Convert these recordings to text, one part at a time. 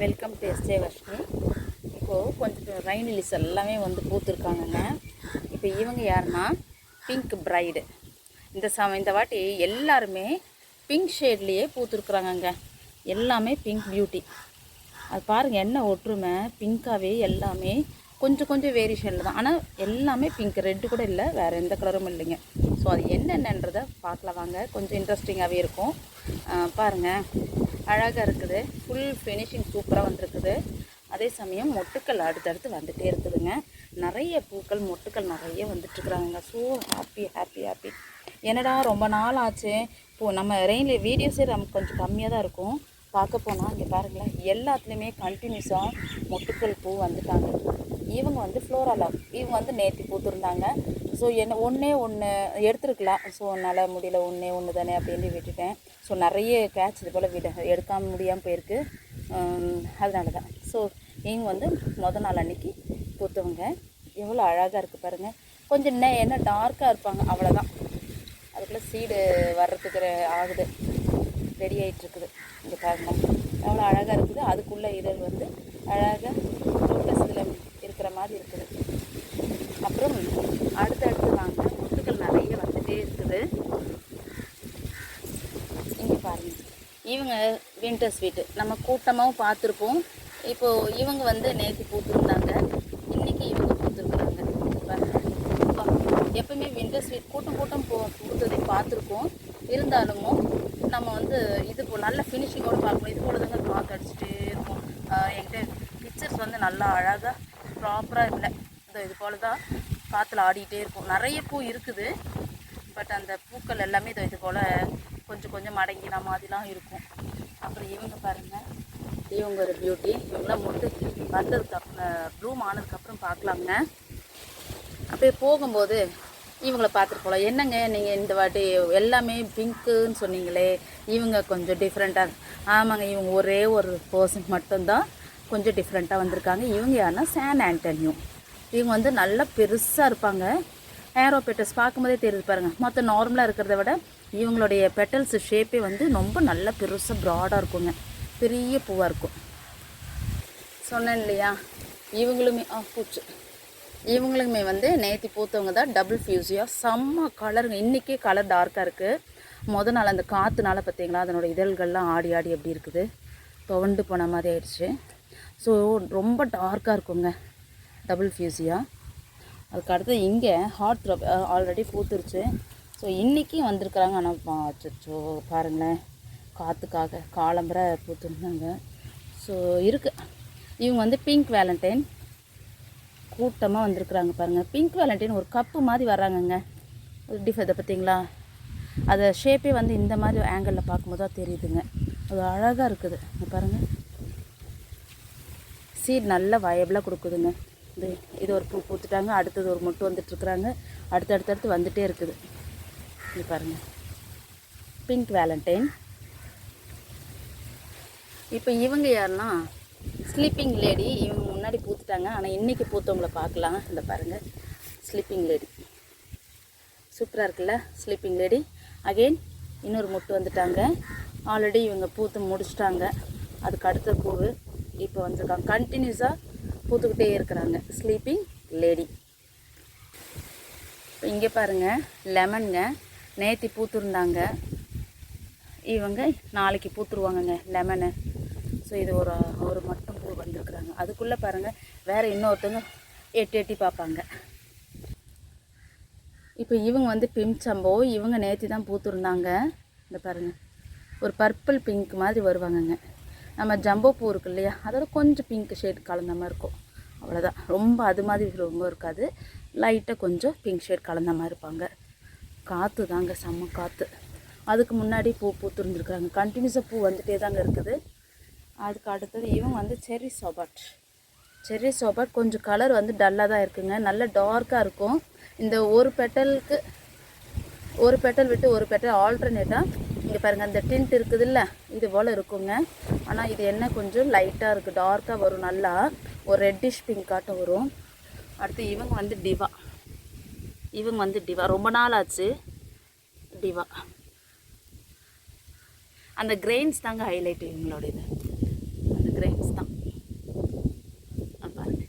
Welcome to SJ Varshini இப்போது கொஞ்சம் Rhine Liz எல்லாமே வந்து பூத்துருக்காங்கங்க. இப்போ இவங்க யாருன்னா பிங்க் பிரைடு இந்த சம இந்த வாட்டி எல்லாருமே பிங்க் ஷேட்லேயே பூத்துருக்குறாங்கங்க. எல்லாமே பிங்க் பியூட்டி அது பாருங்கள் என்ன ஒற்றுமை. பிங்க்காகவே எல்லாமே கொஞ்சம் கொஞ்சம் வேரியேஷனில் தான். ஆனால் எல்லாமே பிங்க் ரெட்டு கூட இல்லை வேறு எந்த கலரும் இல்லைங்க. ஸோ அது என்னென்னன்றதை பார்க்கலாம் வாங்க. கொஞ்சம் இன்ட்ரெஸ்டிங்காகவே இருக்கும். பாருங்கள் பாருங்க. அழகாக இருக்குது. ஃபுல் ஃபினிஷிங் சூப்பராக வந்திருக்குது. அதே சமயம் மொட்டுக்கள் அடுத்தடுத்து வந்துகிட்டே இருக்குதுங்க. நிறைய பூக்கள் மொட்டுக்கள் நிறைய வந்துட்டுருக்குறாங்க. ஸோ ஹாப்பி ஹாப்பி ஹாப்பி என்னடா ரொம்ப நாள் ஆச்சு. இப்போ நம்ம ரெயின்ல வீடியோஸே நமக்கு கொஞ்சம் கம்மியாக தான் இருக்கும். பார்க்க போனால் இங்கே பாருங்களேன். எல்லாத்துலேயுமே கண்டினியூஸாக மொட்டுக்கள் பூ வந்துட்டாங்க. இவங்க வந்து ஃப்ளோராலா இவங்க வந்து நேற்று பூத்துருந்தாங்க. ஸோ என்ன ஒன்றே ஒன்று எடுத்துருக்கலாம். ஸோ என்னால் முடியல ஒன்றே ஒன்று தானே அப்படின்னு விட்டுட்டேன். ஸோ நிறைய கேட்ச் இது போல் விட எடுக்காம முடியாமல் போயிருக்கு. அதனால தான் ஸோ இவங்க வந்து முத நாள் அன்னைக்கு பூத்தவங்க எவ்வளோ அழகாக இருக்குது பாருங்கள் கொஞ்சம் நே என்ன டார்க்காக இருப்பாங்க அவ்வளோதான் அதுக்குள்ளே சீடு வர்றதுக்கு ஆகுது. ரெடி ஆகிட்டுருக்குது இங்கே பாருங்க. எவ்வளோ அழகாக இருக்குது. அதுக்குள்ளே இதழ் வந்து அழகாக லோட்டஸ் இதில் இருக்கிற மாதிரி இருக்குது. அப்புறம் அடுத்தடுத்து வாங்க முட்டுகள் நிறைய வந்துட்டே இருக்குது இங்கே பாருங்க இவங்க வின்டர் ஸ்வீட்டு நம்ம கூட்டமாகவும் பார்த்துருப்போம். இப்போது இவங்க வந்து நேற்று பூத்துருந்தாங்க இன்னைக்கு இவங்க பூத்துருக்குறாங்க பாருங்க. எப்பவுமே வின்டர் ஸ்வீட் கூட்டம் கூட்டம் போ பூத்ததை பார்த்துருக்கோம் இருந்தாலும் நம்ம வந்து இது போ நல்ல ஃபினிஷிங்கோடு பார்க்கணும் இது போல் தாங்க காற்று அடிச்சுட்டே இருக்கும் என்கிட்ட பிக்சர்ஸ் வந்து நல்லா அழகாக ப்ராப்பராக இல்லை. இதோ இது போல் தான் காற்றுல ஆடிக்கிட்டே இருக்கும் நிறைய பூ இருக்குது. பட் அந்த பூக்கள் எல்லாமே இதோ இது போல் கொஞ்சம் கொஞ்சம் மடங்கின மாதிரிலாம் இருக்கும். அப்புறம் இவங்க பாருங்கள் இவங்க ஒரு பியூட்டி இவங்களாம் முட்டு வந்ததுக்கு அப்புறம் ப்ளூம் ஆனதுக்கப்புறம் பார்க்கலாங்க. அப்படியே போகும்போது இவங்கள பார்த்துட்டு போகலாம் என்னங்க நீங்கள் இந்த வாட்டி எல்லாமே பிங்க்குன்னு சொன்னீங்களே இவங்க கொஞ்சம் டிஃப்ரெண்ட்டாக ஆமாங்க இவங்க ஒரே ஒரு பர்சன் மட்டும்தான் கொஞ்சம் டிஃப்ரெண்ட்டாக வந்திருக்காங்க. இவங்க யாருன்னா சான் ஆண்டனியோ இவங்க வந்து நல்லா பெருசாக இருப்பாங்க. ஏரோபேட்டஸ் பார்க்கும்போதே தெரியுது பாருங்கள் மொத்தம் நார்மலாக இருக்கிறத விட இவங்களுடைய பெட்டல்ஸ் ஷேப்பே வந்து ரொம்ப நல்லா பெருசாக ப்ராடாக இருக்குங்க. பெரிய பூவாக இருக்கும். சொன்னேன் இல்லையா? இவங்களுமே ஆ பூச்சு. இவங்களுமே வந்து நேத்தி பூத்தவங்க தான் டபுள் ஃபியூசியாக செம்ம கலருங்க இன்றைக்கே கலர் டார்க்காக இருக்குது முத நாள் அந்த காற்றுனால பார்த்தீங்களா அதனோட இதழ்கள்லாம் ஆடி ஆடி எப்படி இருக்குது? துவண்டு போன மாதிரி ஆயிடுச்சு. ஸோ ரொம்ப டார்க்காக இருக்குங்க டபுள் ஃபியூசியாக அதுக்கு அடுத்து இங்கே ஹார்ட் த்ரோப் ஆல்ரெடி பூத்துருச்சு. ஸோ இன்றைக்கும் வந்திருக்கிறாங்க. ஆனால் அச்சோ பாருங்களேன். காற்றுக்காக காலம்பரை பூத்துருந்தாங்க. ஸோ இருக்குது இவங்க வந்து பிங்க் வேலண்டைன் கூட்டமாக வந்திருக்குறாங்க பாருங்கள் பிங்க் வேலண்டைன் ஒரு கப்பு மாதிரி வர்றாங்கங்க. ஒரு டிஃப் இதை பார்த்தீங்களா? அதை ஷேப்பே வந்து இந்த மாதிரி ஆங்கிளில் பார்க்கும்போது தான் தெரியுதுங்க. அது அழகாக இருக்குது. பாருங்கள் சீட் நல்ல வயபிளாக கொடுக்குதுங்க. இது இது ஒரு பூ பூத்துட்டாங்க. அடுத்தது ஒரு மொட்டு வந்துட்டுருக்குறாங்க அடுத்து வந்துகிட்டே இருக்குது. இது பாருங்கள் பிங்க் வேலண்டைன் இப்போ இவங்க யாருன்னா ஸ்லீப்பிங் லேடி இவங்க முன்னாடி பூத்துட்டாங்க. ஆனால் இன்றைக்கி பூத்தவங்கள பார்க்கலாம். இந்த பாருங்கள் ஸ்லீப்பிங் லேடி சூப்பராக இருக்குல்ல ஸ்லீப்பிங் லேடி அகெயின் இன்னொரு முட்டு வந்துட்டாங்க. ஆல்ரெடி இவங்க பூத்து முடிச்சிட்டாங்க. அதுக்கு அடுத்த பூவு இப்போ வந்திருக்காங்க. கண்டினியூஸாக பூத்துக்கிட்டே இருக்கிறாங்க. ஸ்லீப்பிங் லேடி இப்போ இங்கே பாருங்கள் லெமனுங்க நேத்தி பூத்துருந்தாங்க. இவங்க நாளைக்கு பூத்துருவாங்கங்க லெமனு. ஸோ இது ஒரு ஒரு மட்டும் பூ வந்திருக்குறாங்க. அதுக்குள்ளே பாருங்கள் வேறு இன்னொருத்தவங்க எட்டி எட்டி பார்ப்பாங்க. இப்போ இவங்க வந்து பிம் சம்போ இவங்க நேத்தி தான் பூத்துருந்தாங்க. இந்த பாருங்கள் ஒரு பர்பிள் பிங்க் மாதிரி வருவாங்கங்க. நம்ம ஜம்போ பூ இருக்கு இல்லையா அதோட கொஞ்சம் பிங்க் ஷேட் கலந்த மாதிரி இருக்கும். அவ்வளோதான் ரொம்ப அது மாதிரி ரொம்ப இருக்காது. லைட்டாக கொஞ்சம் பிங்க் ஷேட் கலந்த மாதிரி இருப்பாங்க. காற்று தாங்க செம்ம காற்று அதுக்கு முன்னாடி பூ பூத்துருந்துருக்குறாங்க கண்டினியூஸாக பூ வந்துட்டே தாங்க இருக்குது. அதுக்கு அடுத்தது இவங்க வந்து செர்ரி சோபாட் செர்ரி சோபாட் கொஞ்சம் கலர் வந்து டல்லாக தான் இருக்குங்க. நல்ல டார்க்காக இருக்கும். இந்த ஒரு பெட்டலுக்கு ஒரு பெட்டல் விட்டு ஒரு பெட்டல் ஆல்டர்னேட்டாக இங்கே பாருங்கள் அந்த டிண்ட் இருக்குதுல்ல இது போல் இருக்குங்க. ஆனால் இது என்ன கொஞ்சம் லைட்டாக இருக்குது டார்க்காக வரும் நல்லா. ஒரு ரெட்டிஷ் பிங்காட்டம் வரும். அடுத்து இவங்க வந்து டிவா இவங்க வந்து டிவா. ரொம்ப நாள் ஆச்சு டிவா. அந்த கிரெயின்ஸ் தாங்க ஹைலைட் இவங்களோட இது அந்த கிரெயின்ஸ் தான். பாருங்க.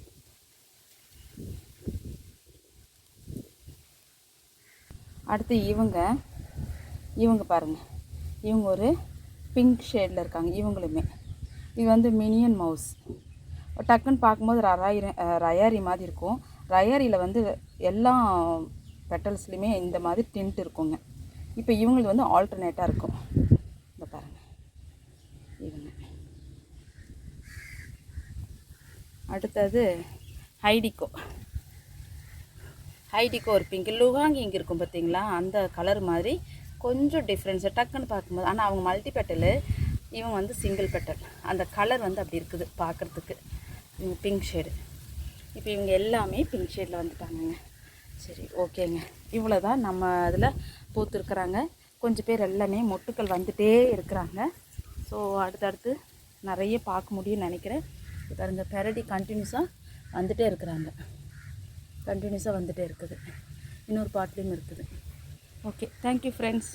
அடுத்து இவங்க இவங்க பாருங்க. இவங்க ஒரு பிங்க் ஷேடில் இருக்காங்க இவங்களுமே. இது வந்து மினியன் மவுஸ் டக்குன்னு பார்க்கும்போது ரயாரி ரயாரி மாதிரி இருக்கும். ரயாரியில் வந்து எல்லாம் பெட்டல்ஸ்லையுமே இந்த மாதிரி டின்ட் இருக்குங்க. இப்போ இவங்களுக்கு வந்து ஆல்டர்னேட்டாக இருக்கும். இந்த பாருங்கள் இவங்க. அடுத்தது ஹைடிகோ ஹைடிக்கோ ஒரு பிங்க் லுகாங்கி இங்கே இருக்கும் பார்த்தீங்களா அந்த கலர் மாதிரி கொஞ்சம் டிஃப்ரென்ஸு டக்குன்னு பார்க்கும்போது ஆனால் அவங்க மல்டி பெட்டலு இவங்க வந்து சிங்கிள் பெட்டல் அந்த கலர் வந்து அப்படி இருக்குது பார்க்குறதுக்கு. பிங்க் ஷேடு இப்போ இவங்க எல்லாமே பிங்க் ஷேடில் வந்துட்டாங்கங்க. சரி ஓகேங்க. இவ்வளோ தான் நம்ம அதில் பூத்துருக்குறாங்க. கொஞ்சம் பேர் எல்லாமே மொட்டுக்கள் வந்துட்டே இருக்கிறாங்க. ஸோ அடுத்தடுத்து நிறைய பார்க்க முடியும்னு நினைக்கிறேன். இப்போ பாருங்க பெரடி கண்டினியூஸாக வந்துகிட்டே இருக்கிறாங்க. கண்டினியூஸாக வந்துகிட்டே இருக்குது. இன்னொரு பாட்லேயும் இருக்குது. Okay thank you friends